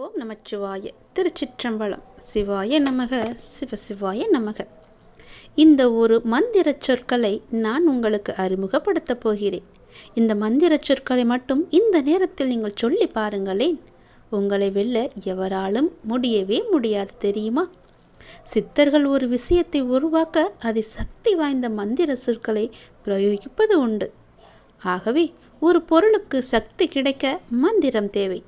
ஓம் நமச்சிவாய திருச்சிற்றம்பலம். சிவாய நமக சிவசிவாய நமக. இந்த ஒரு மந்திர சொற்களை நான் உங்களுக்கு அறிமுகப்படுத்தப் போகிறேன். இந்த மந்திர சொற்களை மட்டும் இந்த நேரத்தில் நீங்கள் சொல்லி பாருங்களேன். உங்களை வெல்ல எவராலும் முடியவே முடியாது தெரியுமா? சித்தர்கள் ஒரு விஷயத்தை உருவாக்க அது சக்தி வாய்ந்த மந்திர சொற்களை பிரயோகிப்பது உண்டு. ஆகவே ஒரு பொருளுக்கு சக்தி கிடைக்க மந்திரம் தேவை.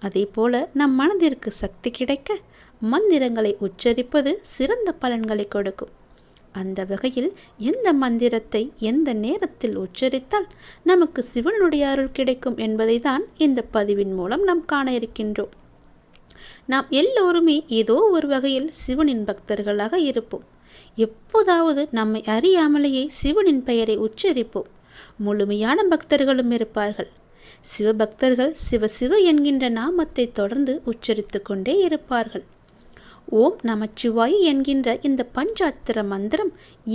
அதே போல நம் மனதிற்கு சக்தி கிடைக்க மந்திரங்களை உச்சரிப்பது சிறந்த பலன்களை கொடுக்கும். அந்த வகையில் எந்த மந்திரத்தை எந்த நேரத்தில் உச்சரித்தால் நமக்கு சிவனுடைய அருள் கிடைக்கும் என்பதை தான் இந்த பதிவின் மூலம் நாம் காண இருக்கின்றோம். நாம் எல்லோருமே ஏதோ ஒரு வகையில் சிவனின் பக்தர்களாக இருப்போம். எப்போதாவது நம்மை அறியாமலேயே சிவனின் பெயரை உச்சரிப்போம். முழுமையான பக்தர்களும் இருப்பார்கள். சிவபக்தர்கள் சிவ சிவ என்கின்ற நாமத்தை தொடர்ந்து உச்சரித்து கொண்டே இருப்பார்கள். ஓம் நமச்சிவாய் என்கின்ற இந்த பஞ்சாத்திர மந்திரம்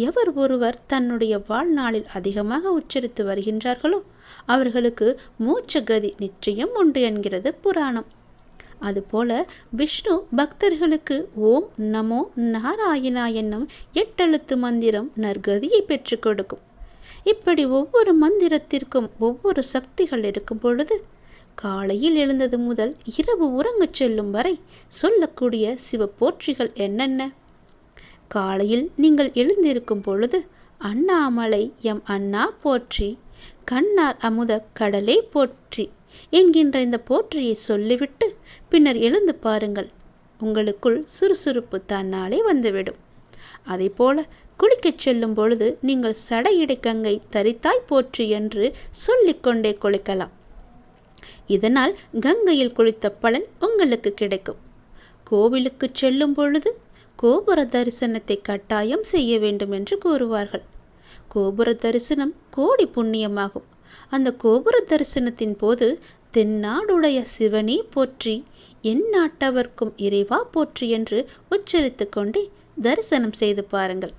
எவர் ஒருவர் தன்னுடைய வாழ்நாளில் அதிகமாக உச்சரித்து வருகின்றார்களோ அவர்களுக்கு மூச்சகதி நிச்சயம் உண்டு என்கிறது புராணம். அதுபோல விஷ்ணு பக்தர்களுக்கு ஓம் நமோ நாராயணா என்னும் எட்டெழுத்து மந்திரம் நற்கதியை பெற்றுக் கொடுக்கும். இப்படி ஒவ்வொரு மந்திரத்திற்கும் ஒவ்வொரு சக்திகள் இருக்கும் பொழுது காலையில் எழுந்தது முதல் இரவு உறங்கச் செல்லும் வரை சொல்லக்கூடிய சிவ போற்றிகள் என்னென்ன? காலையில் நீங்கள் எழுந்திருக்கும் பொழுது அண்ணாமலை எம் அண்ணா போற்றி கண்ணார் அமுத கடலே போற்றி என்கின்ற இந்த போற்றியை சொல்லிவிட்டு பின்னர் எழுந்து பாருங்கள். உங்களுக்குள் சுறுசுறுப்பு தன்னாலே வந்துவிடும். அதே போல குளிக்கச் செல்லும் பொழுது நீங்கள் சடையிடை கங்கை தரித்தாய் போற்றி என்று சொல்லிக்கொண்டே குளிக்கலாம். இதனால் கங்கையில் குளித்த பலன் உங்களுக்கு கிடைக்கும். கோவிலுக்கு செல்லும் பொழுது கோபுர தரிசனத்தை கட்டாயம் செய்ய வேண்டும் என்று கூறுவார்கள். கோபுர தரிசனம் கோடி புண்ணியமாகும். அந்த கோபுர தரிசனத்தின் போது தென்னாடுடைய சிவனே போற்றி என் நாட்டவர்க்கும் இறைவா போற்றி என்று உச்சரித்து கொண்டே தரிசனம் செய்து பாருங்கள்.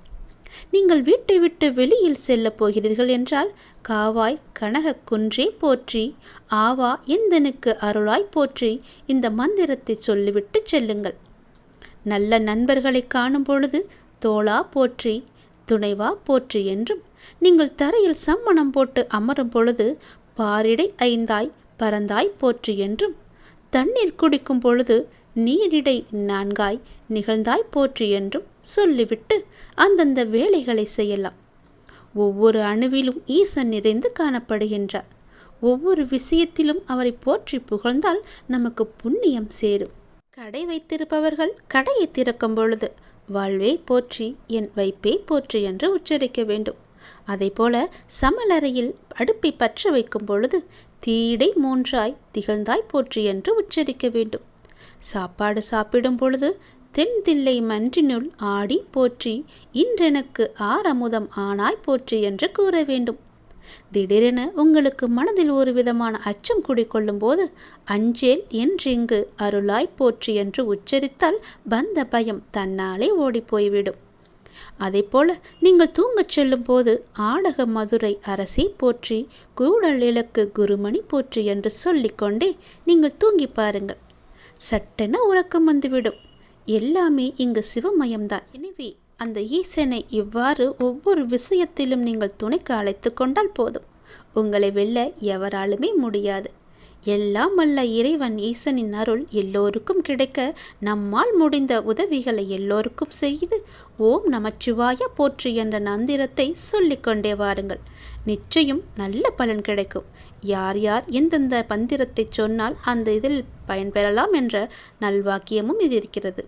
நீங்கள் வீட்டை விட்டு வெளியில் செல்லப் போகிறீர்கள் என்றால் காவாய் கனக குன்றே போற்றி ஆவா எந்தனுக்கு அருளாய் போற்றி இந்த மந்திரத்தை சொல்லிவிட்டு செல்லுங்கள். நல்ல நண்பர்களை காணும் பொழுது தோளா போற்றி துணைவா போற்றி என்றும் நீங்கள் தரையில் சம்மணம் போட்டு அமரும் பொழுது பாரிடை ஐந்தாய் பரந்தாய் போற்றி என்றும் தண்ணீர் குடிக்கும் பொழுது நீரிடை நான்காய் நிகழ்ந்தாய் போற்றி என்றும் சொல்லிவிட்டு அந்தந்த வேலைகளை செய்யலாம். ஒவ்வொரு அணுவிலும் ஈசன் நிறைந்து காணப்படுகின்றார். ஒவ்வொரு விஷயத்திலும் அவரை போற்றி புகழ்ந்தால் நமக்கு புண்ணியம் சேரும். கடை வைத்திருப்பவர்கள் கடையை திறக்கும் பொழுது வாழ்வே போற்றி என் வைப்பே போற்றி என்று உச்சரிக்க வேண்டும். அதேபோல சமலறையில் அடுப்பை பற்ற வைக்கும் பொழுது தீடை மூன்றாய் திகழ்ந்தாய் போற்றி என்று உச்சரிக்க வேண்டும். சாப்பாடு சாப்பிடும் பொழுது தென்தில்லை மன்றினுள் ஆடி போற்றி இன்றெனக்கு ஆறமுதம் ஆனாய் போற்றி என்று கூற வேண்டும். திடீரென உங்களுக்கு மனதில் ஒரு விதமான அச்சம் குடிக்கொள்ளும் போது அஞ்சேல் என்றிங்கு அருளாய் போற்றி என்று உச்சரித்தால் வந்த பயம் தன்னாலே ஓடிப்போய்விடும் போய்விடும். போல நீங்கள் தூங்கச் செல்லும் போது ஆடக மதுரை அரசி போற்றி கூடல் இலக்கு குருமணி போற்றி என்று சொல்லிக்கொண்டே நீங்கள் தூங்கி பாருங்கள். சட்டென உறக்கம் வந்துவிடும். எல்லாமே இங்கு சிவமயம்தான். எனவே அந்த ஈசனை இவ்வாறு ஒவ்வொரு விஷயத்திலும் நீங்கள் துணைக்கு அழைத்து கொண்டால் போதும். உங்களை வெல்ல எவராலுமே முடியாது. எல்லாம் வல்ல இறைவன் ஈசனின் அருள் எல்லோருக்கும் கிடைக்க நம்மால் முடிந்த உதவிகளை எல்லோருக்கும் செய்து ஓம் நமச்சிவாய போற்று என்ற நந்திரத்தை சொல்லிக்கொண்டே வாருங்கள். நிச்சயம் நல்ல பலன் கிடைக்கும். யார் யார் எந்தெந்த பந்திரத்தை சொன்னால் அந்த இதில் பயன்பெறலாம் என்ற நல்வாக்கியமும் இது இருக்கிறது.